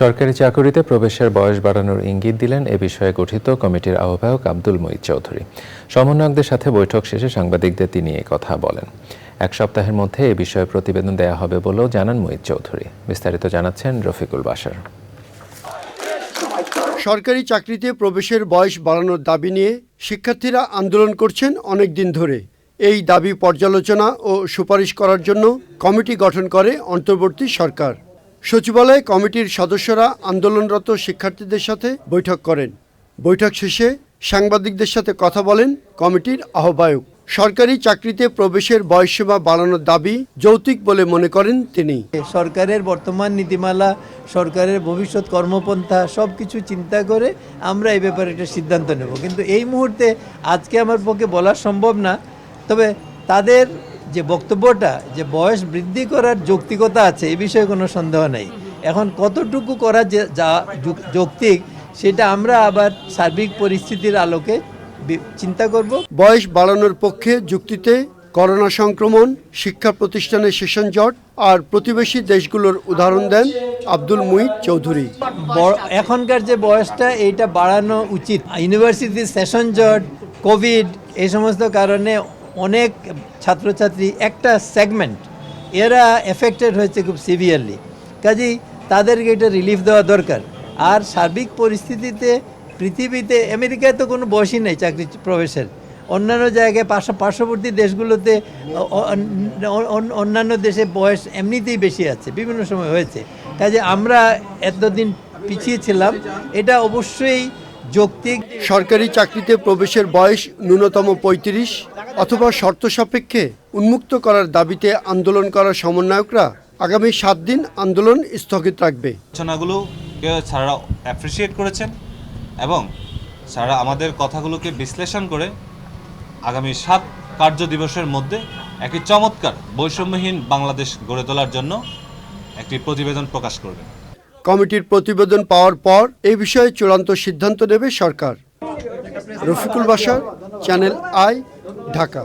সরকারি চাকুরিতে প্রবেশের বয়স বাড়ানোর ইঙ্গিত দিলেন এ বিষয়ে গঠিত কমিটির আহ্বায়ক আব্দুল মঈদ চৌধুরী। সমন্বয়কদের সাথে বৈঠক শেষে সাংবাদিকদের তিনি এ কথা বলেন। এক সপ্তাহের মধ্যে এ বিষয়ে প্রতিবেদন দেয়া হবে বলেও জানান মঈদ চৌধুরী। বিস্তারিত জানাচ্ছেন রফিকুল বাসার সরকারি চাকরিতে প্রবেশের বয়স বাড়ানোর দাবি নিয়ে শিক্ষার্থীরা আন্দোলন করছেন অনেক দিন ধরে। এই দাবি পর্যালোচনা ও সুপারিশ করার জন্য কমিটি গঠন করে অন্তর্বর্তী সরকার। সচিবালয়ে কমিটির সদস্যরা আন্দোলনরত শিক্ষার্থীদের সাথে বৈঠক করেন। বৈঠক শেষে সাংবাদিকদের সাথে কথা বলেন কমিটির আহ্বায়ক। সরকারি চাকরিতে প্রবেশের বয়সসীমা বাড়ানোর দাবি যৌক্তিক বলে মনে করেন তিনি। সরকারের বর্তমান নীতিমালা, সরকারের ভবিষ্যৎ কর্মপন্থা সব কিছু চিন্তা করে আমরা এই ব্যাপারে একটা সিদ্ধান্ত নেব। কিন্তু এই মুহূর্তে আজকে আমার পক্ষে বলা সম্ভব না। তবে তাদের যে বক্তব্যটা যে বয়স বৃদ্ধি করার যৌক্তিকতা আছে এ বিষয়ে কোনো সন্দেহ নেই। এখন কতটুকু করা যে যা যৌক্তিক সেটা আমরা আবার সার্বিক পরিস্থিতির আলোকে চিন্তা করব। বয়স বাড়ানোর পক্ষে যুক্তিতে করোনা সংক্রমণ শিক্ষা প্রতিষ্ঠানের সেশন জট আর প্রতিবেশী দেশগুলোর উদাহরণ দেন আব্দুল মুহিত চৌধুরী। এখনকার যে বয়সটা এইটা বাড়ানো উচিত। ইউনিভার্সিটির সেশন জট কোভিড এই সমস্ত কারণে অনেক ছাত্রছাত্রী একটা সেগমেন্ট এরা এফেক্টেড হয়েছে খুব সিভিয়ারলি কাজেই তাদেরকে এটা রিলিফ দেওয়া দরকার। আর সার্বিক পরিস্থিতিতে পৃথিবীতে, আমেরিকায় তো কোনো বয়সই নেই চাকরি প্রবেশের। অন্যান্য জায়গায় পার্শ্ব পার্শ্ববর্তী দেশগুলোতে অন্যান্য দেশে বয়স এমনিতেই বেশি আছে, বিভিন্ন সময় হয়েছে। কাজে আমরা এতদিন পিছিয়ে ছিলাম, এটা অবশ্যই যৌক্তিক। সরকারি চাকরিতে প্রবেশের বয়স ন্যূনতম পঁয়ত্রিশ অথবা শর্ত সাপেক্ষে উন্মুক্ত করার দাবিতে আন্দোলন করা সমন্বয়করা আগামী সাত দিন আন্দোলন স্থগিত রাখবে। আলোচনাগুলোকে সারা অ্যাপ্রিসিয়েট করেছেন এবং সারা আমাদের কথাগুলোকে বিশ্লেষণ করে আগামী সাত কার্য দিবসের মধ্যে একটি চমৎকার বৈষম্যহীন বাংলাদেশ গড়ে তোলার জন্য একটি প্রতিবেদন প্রকাশ করবে। কমিটির প্রতিবেদন পাওয়ার পর এই বিষয়ে চূড়ান্ত সিদ্ধান্ত নেবে সরকার। রফিকুল বাসার চ্যানেল আই ঢাকা।